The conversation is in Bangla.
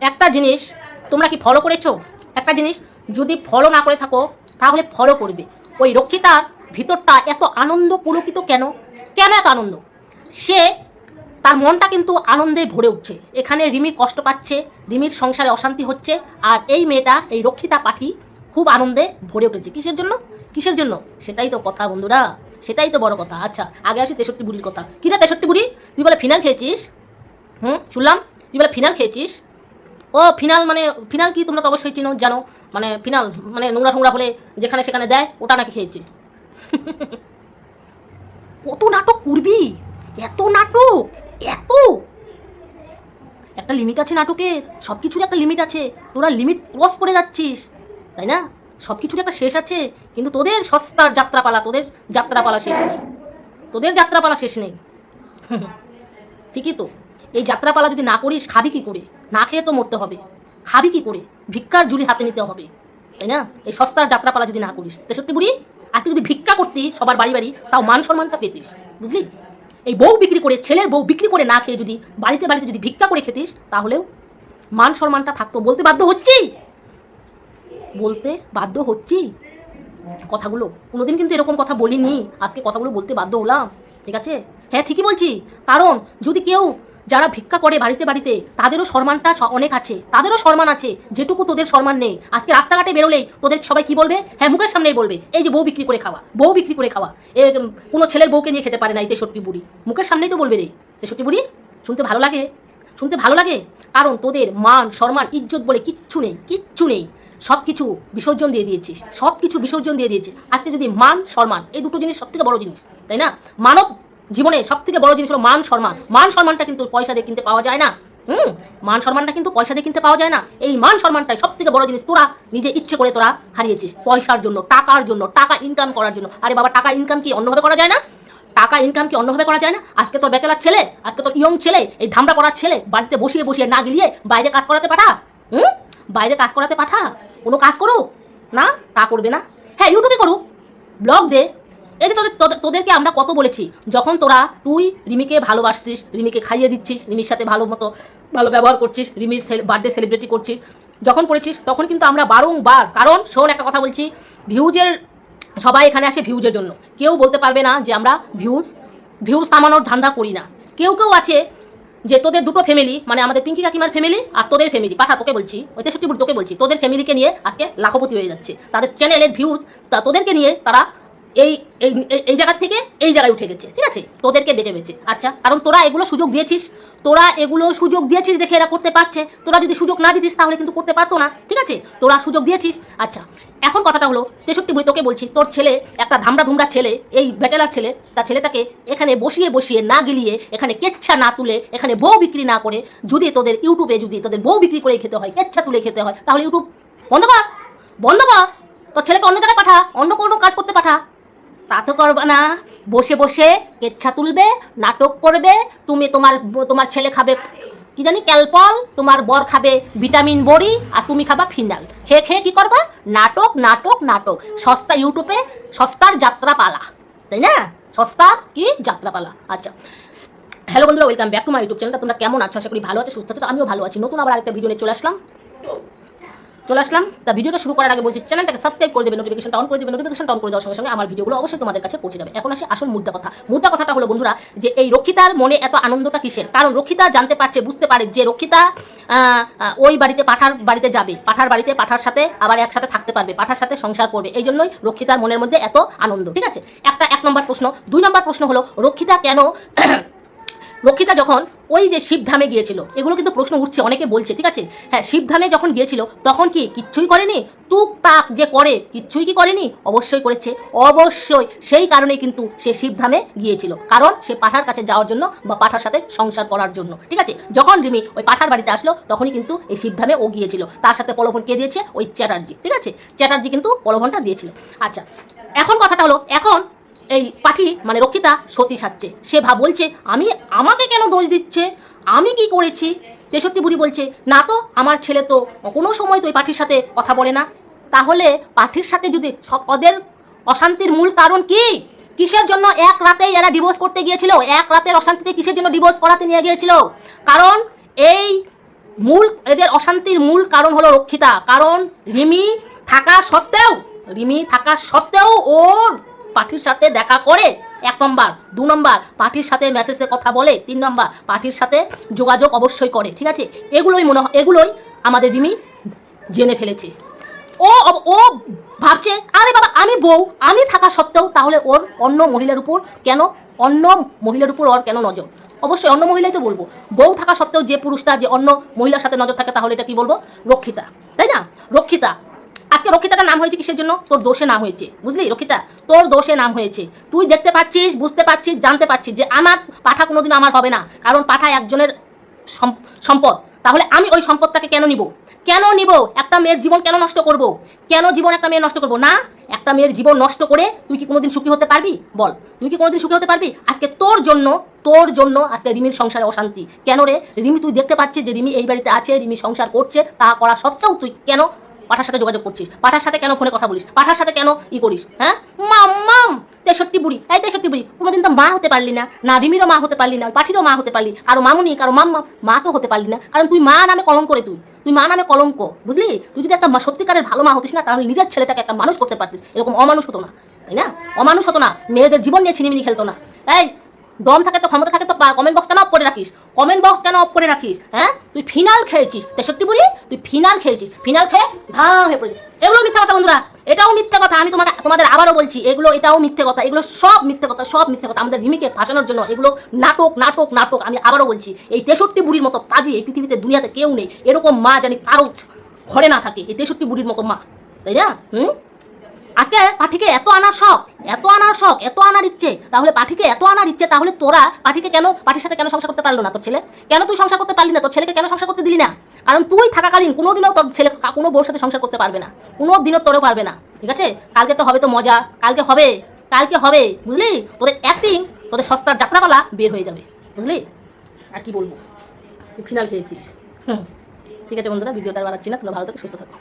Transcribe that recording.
একটা জিনিস তোমরা কি ফলো করেছ? একটা জিনিস যদি ফলো না করে থাকো, তাহলে ফলো করবে। ওই রক্ষিতার ভিতরটা এত আনন্দ পুলকিত কেন? কেন এত আনন্দ? সে তার মনটা কিন্তু আনন্দে ভরে উঠছে। এখানে রিমি কষ্ট পাচ্ছে, রিমির সংসারে অশান্তি হচ্ছে, আর এই মেয়েটা, এই রক্ষিতা পাখি খুব আনন্দে ভরে উঠেছে। কিসের জন্য? কিসের জন্য? সেটাই তো কথা বন্ধুরা, সেটাই তো বড় কথা। আচ্ছা আগে আসি তেষট্টি বুড়ির কথা। কিনা তেষট্টি বুড়ি, তুই বলে ফিনাল খেয়েছিস? হুম, শুনলাম, তুই বলে ফিনাল খেয়েছিস? ও ফিনাল মানে ফিনাল কি তোমরা তো অবশ্যই চিনো, জানো। মানে ফিনাল মানে নোংরা ঠোংরা হলে যেখানে সেখানে দেয়, ওটা নাকি খেয়েছে। কত নাটক করবি? এত নাটক? এত? একটা লিমিট আছে নাটকের সব কিছুর একটা লিমিট আছে। তোরা লিমিট ক্রস করে যাচ্ছিস, তাই না? সব কিছুর একটা শেষ আছে, কিন্তু তোদের সস্তার যাত্রাপালা, তোদের যাত্রাপালা শেষ নেই। তোদের যাত্রাপালা শেষ নেই। ঠিকই তো। এই যাত্রাপালা যদি না করিস, খাবি কি করে? না খেয়ে তো মরতে হবে। খাবি কি করে? ভিক্ষার ঝুড়ি হাতে নিতে হবে, তাই না? এই সস্তার যাত্রাপালা যদি না করিস। তেষট্টি বুড়ি, আজকে যদি ভিক্ষা করতি সবার বাড়ি বাড়ি, তাও মান সম্মানটা পেতিস, বুঝলি? এই বউ বিক্রি করে, ছেলের বউ বিক্রি করে না খেয়ে যদি বাড়িতে বাড়িতে যদি ভিক্ষা করে খেতিস, তাহলেও মান সম্মানটা থাকতো। বলতে বাধ্য হচ্ছি? বলতে বাধ্য হচ্ছি? কথাগুলো, কোনোদিন কিন্তু এরকম কথা বলিনি। আজকে কথাগুলো বলতে বাধ্য হলাম, ঠিক আছে? হ্যাঁ ঠিকই বলছি। কারণ যদি কেউ যারা ভিক্ষা করে বাড়িতে বাড়িতে, তাদেরও সম্মানটা অনেক আছে। তাদেরও সম্মান আছে। যেটুকু তোদের সম্মান নেই। আজকে রাস্তাঘাটে বেরোলেই তোদের সবাই কি বলবে? হ্যাঁ মুখের সামনেই বলবে। এই যে বউ বিক্রি করে খাওয়া, বউ বিক্রি করে খাওয়া। এ কোনো ছেলের বউকে নিয়ে খেতে পারে না এই তেষট্টি বুড়ি। মুখের সামনেই তো বলবে রে। তেষট্টি বুড়ি, শুনতে ভালো লাগে? শুনতে ভালো লাগে? কারণ তোদের মান, সম্মান, ইজ্জত বলে কিচ্ছু নেই কিচ্ছু নেই। সব কিছু বিসর্জন দিয়ে দিয়েছিস। সব কিছু বিসর্জন দিয়ে দিয়েছিস। আজকে যদি মান, সম্মান, এই দুটো জিনিস সব থেকে বড় জিনিস, তাই না? মানব জীবনে সব থেকে বড় জিনিস হলো মান সম্মান। মান সম্মানটা কিন্তু পয়সা দিয়ে কিনতে পাওয়া যায় না। হুম? মান সম্মানটা কিন্তু পয়সা দিয়ে কিনতে পাওয়া যায় না। এই মান সম্মানটাই সব থেকে বড় জিনিস তোরা নিজে ইচ্ছে করে তোরা হারিয়েছিস। পয়সার জন্য, টাকার জন্য, টাকা ইনকাম করার জন্য। আরে বাবা, টাকা ইনকাম কি অন্যভাবে করা যায় না? টাকা ইনকাম কি অন্যভাবে করা যায় না? আজকে তোর বেচালার ছেলে, আজকে তোর ইয়ং ছেলে, এই ধামড়া পড়ার ছেলে, বাড়িতে বসিয়ে বসিয়ে না গিলিয়ে বাইরে কাজ করাতে পাঠা? হুম? বাইরে কাজ করাতে পাঠা? কোনো কাজ করুক? না? তা করবে না? হ্যাঁ ইউটিউবে করুক। ব্লগ দে। এই যে তোদের তোদের- তোদেরকে আমরা কত বলেছি? যখন তোরা তুই রিমিকে ভালোবাসছিস, রিমিকে খাইয়ে দিচ্ছিস, রিমির সাথে ভালো মতো ভালো ব্যবহার করছিস, রিমির বার্থডে সেলিব্রেটি করছিস, যখন করেছিস, তখন কিন্তু আমরা বারংবার, কারণ শোন একটা কথা বলছি, ভিউজের সবাই এখানে আসে ভিউজের জন্য। কেউ বলতে পারবে না যে আমরা ভিউজ ভিউজ থামানোর ধান্দা করি না। কেউ কেউ আছে যে তোদের দুটো ফ্যামিলি মানে আমাদের পিঙ্কি কাকিমার ফ্যামিলি আর তোদের ফ্যামিলি পাঠা, তোকে বলছি ওই তেষট্টি তোকে বলছি, তোদের ফ্যামিলিকে নিয়ে আজকে লাখপতি হয়ে যাচ্ছে। তাদের চ্যানেলের ভিউজ, তা তোদেরকে নিয়ে তারা এই এই, এই- জায়গার থেকে এই জায়গায় উঠে গেছে, ঠিক আছে? তোদেরকে বেঁচে বেঁচে আচ্ছা কারণ তোরা এগুলো সুযোগ দিয়েছিস। তোরা এগুলো সুযোগ দিয়েছিস দেখে এরা করতে পারছে। তোরা যদি সুযোগ না দিতিস, তাহলে কিন্তু করতে পারতো না, ঠিক আছে? তোরা সুযোগ দিয়েছিস। আচ্ছা এখন কথাটা হলো, তেষট্টি বুড়ি তোকে বলছি, তোর ছেলে, একটা ধামড়া ধুমড়া ছেলে, এই ব্যাচেলার ছেলে, তার ছেলেটাকে এখানে বসিয়ে বসিয়ে না গিলিয়ে, এখানে কেচ্ছা না তুলে, এখানে বউ বিক্রি না করে, যদি তোদের ইউটিউবে যদি তোদের বউ বিক্রি করে খেতে হয়, কেচ্ছা তুলে খেতে হয়, তাহলে ইউটিউব বন্ধ কর বন্ধ কর। তোর ছেলেকে অন্য জায়গায় পাঠা, অন্য কোনো কাজ করতে পাঠা। তা তো করবে না। বসে বসে কেচ্ছা তুলবে, নাটক করবে, তুমি তোমার তোমার ছেলে খাবে, কি জানি, ক্যালপল, তোমার বর খাবে ভিটামিন বড়ি আর তুমি খাবা ফিনাল। খেয়ে খেয়ে কি করবা? নাটক নাটক নাটক। সস্তা ইউটিউবে সস্তার যাত্রাপালা, তাই না? সস্তার কি? যাত্রাপালা। আচ্ছা। হ্যালো বন্ধুরা welcome back to my YouTube চ্যানেলটা তোমরা কেমন আছো? আশা করি ভালো আছো, সুস্থ আছো আমিও ভালো আছি। নতুন আবার আরেকটা ভিডিও নিয়ে চলে আসলাম। চলে আসলাম। তা ভিডিওটা শুরু করার আগে বলছি, চ্যানেলটাকে সাবস্ক্রাইব করে দেবে নোটিফিকেশন অন করে দেবে নোটিফিকেশন অন করে দেওয়ার সঙ্গে সঙ্গে আমার ভিডিওগুলো অবশ্যই তোমাদের কাছে পৌঁছে যাবে। এখন আসে আসল মুদ্রা কথা। মুদ্রা কথাটা হলো বন্ধুরা, যে এই রক্ষিতার মনে এত আনন্দটা কিসের? কারণ রক্ষিতা জানতে পারছে, বুঝতে পারে যে রক্ষিতা ওই বাড়িতে পাঠার বাড়িতে যাবে, পাঠার বাড়িতে পাঠার সাথে আবার একসাথে থাকতে পারবে, পাঠার সাথে সংসার করবে। এই জন্যই রক্ষিতার মনের মধ্যে এত আনন্দ, ঠিক আছে? একটা এক নম্বর প্রশ্ন। দুই নম্বর প্রশ্ন হলো, রক্ষিতা কেন রক্ষিতা যখন ওই যে শিবধামে গিয়েছিল, এগুলো কিন্তু প্রশ্ন উঠছে, অনেকে বলছে, ঠিক আছে? হ্যাঁ শিবধামে যখন গিয়েছিল, তখন কি কিচ্ছুই করেনি? টুক টাক যে করে, কিচ্ছুই কি করেনি? অবশ্যই করেছে। অবশ্যই সেই কারণে কিন্তু সে শিবধামে গিয়েছিল। কারণ সে পাঠার কাছে যাওয়ার জন্য বা পাঠার সাথে সংসার করার জন্য, ঠিক আছে? যখন রিমি ওই পাঠার বাড়িতে আসলো, তখনই কিন্তু এই শিবধামে ও গিয়েছিল। তার সাথে প্রলোভন কে দিয়েছে? ওই চ্যাটার্জি, ঠিক আছে? চ্যাটার্জি কিন্তু প্রলোভনটা দিয়েছিল। আচ্ছা এখন কথাটা হলো, এখন এই পাখি মানে রক্ষিতা সতী সাজছে সে ভাব বলছে, আমি আমাকে কেন দোষ দিচ্ছে? আমি কি করেছি? তেষট্টি বুড়ি বলছে, না তো, আমার ছেলে তো কোনো সময় তো ওই পাঠির সাথে কথা বলে না। তাহলে পাঠির সাথে যদি সব ওদের অশান্তির মূল কারণ কি? কিসের জন্য এক রাতেই এরা ডিভোর্স করতে গিয়েছিল? এক রাতের অশান্তিতে কিসের জন্য ডিভোর্স করাতে নিয়ে গিয়েছিল? কারণ এই মূল, এদের অশান্তির মূল কারণ হলো রক্ষিতা। কারণ রিমি থাকা সত্ত্বেও, রিমি থাকা সত্ত্বেও ওর পার্টির সাথে দেখা করে এক নম্বর, দু নম্বর, পার্টির সাথে মেসেজে কথা বলে, তিন নম্বর, পার্টির সাথে যোগাযোগ অবশ্যই করে, ঠিক আছে? এগুলোই মনে এগুলোই আমাদের রিমি জেনে ফেলেছে। ও ও ভাবছে, আরে বাবা, আমি বউ, আমি থাকা সত্ত্বেও তাহলে ওর অন্য মহিলার উপর কেন, অন্য মহিলার উপর ওর কেন নজর? অবশ্যই অন্য মহিলাই তো বলব। বউ থাকা সত্ত্বেও যে পুরুষটা, যে অন্য মহিলার সাথে নজর থাকে, তাহলে এটা কি বলব? রক্ষিতা। তাই না? রক্ষিতা। আজকে রক্ষিতাটার নাম হয়েছে কিসের জন্য? তোর দোষে নাম হয়েছে। বুঝলি রক্ষিতা? তোর দোষে নাম হয়েছে। তুই দেখতে পাচ্ছিস, বুঝতে পারছিস জানতে পারছিস যে আমার পাঠা কোনোদিন আমার হবে না। কারণ পাঠা একজনের সম্পদ। তাহলে আমি ওই সম্পদটাকে কেন নিব? কেন নিব? একটা মেয়ের জীবন কেন নষ্ট করব? কেন জীবন একটা মেয়ে নষ্ট করব? না, একটা মেয়ের জীবন নষ্ট করে তুই কি কোনোদিন সুখী হতে পারবি? বল, তুই কি কোনোদিন সুখী হতে পারবি? আজকে তোর জন্য তোর জন্য আজকে রিমির সংসারে অশান্তি। কেন রে? রিমি, তুই দেখতে পাচ্ছিস যে রিমি এই বাড়িতে আছে, রিমি সংসার করছে, তা করা সত্ত্বেও তুই কেন পাঠার সাথে যোগাযোগ করছিস। পাঠার সাথে কেন ফোনে কথা বলিস? পাঠার সাথে কেন ই করিস? হ্যাঁ? মাম মাম! তেষট্টি বুড়ি। এই তেষট্টি বুড়ি, কোনোদিন তো মা হতে পারলি না। না রিমিরও মা হতে পারলি না পাঠিরও মা হতে পারলি। কারও মামুনি, কারও মাম্মা মা তো হতে পারলি না। কারণ তুই মা নামে কলঙ্ক করে তুই। তুই মা নামে কলঙ্ক, বুঝলি? তুই যদি একটা সত্যিকারের ভালো মা হতিস না, তাহলে নিজের ছেলেটাকে একটা মানুষ করতে পারতিস। এরকম অমানুষ হতো না, তাই না? অমানুষ হতো না। মেয়েদের জীবন নিয়ে ছিনিমিনি খেলতো না। এই দম থাকে তো, ক্ষমতা থাকে তো কমেন্ট বক্স কেন অফ করে রাখিস? কমেন্ট বক্স কেন অফ করে রাখিস? হ্যাঁ? তুই ফিনাল খেয়েছিস, তেষট্টি বুড়ি তুই ফিনাল খেয়েছিস। ফিনাল খেয়ে ভাঁ হয়ে পড়েছিস। এগুলো মিথ্যা কথা বন্ধুরা, এটাও মিথ্যা কথা। আমি তোমাকে, তোমাদের আবারও বলছি, এগুলো, এটাও মিথ্যে কথা। এগুলো সব মিথ্যে কথা, সব মিথ্যে কথা। আমাদের রিমিকে ফাঁসানোর জন্য এগুলো নাটক নাটক নাটক। আমি আবারও বলছি, এই তেষট্টি বুড়ির মতো কাজী এই পৃথিবীতে দুনিয়াতে কেউ নেই। এরকম মা জানি কারও ঘরে না থাকে, এই তেষট্টি বুড়ির মতো মা। তাই না? হুম? আজকে পাঠিকে এত আনার শখ। এত আনার শখ এত আনার ইচ্ছে তাহলে পাঠিকে এত আনার ইচ্ছে তাহলে তোরা পাঠিকে কেন পাঠির সাথে কেন সংসার করতে পারল না তোর ছেলে? কেন তুই সংসার করতে পারলি না? তোর ছেলেকে কেন সংসার করতে দিলি না? কারণ তুই থাকাকালীন কোনোদিনও তোর ছেলে কোনো বউর সাথে সংসার করতে পারবে না। কোনো দিনও তোরও পারবে না। ঠিক আছে? কালকে তো হবে তো মজা কালকে হবে কালকে হবে বুঝলি? তোদের অ্যাক্টিং তোদের সস্তার যাত্রাপালা বের হয়ে যাবে বুঝলি? আর কি বলব? তুই ফিনাল খেয়েছিস। হুম। ঠিক আছে বন্ধুরা ভিডিওটা বাড়াচ্ছি না তোমরা ভালো থেকে সুস্থ থাকো।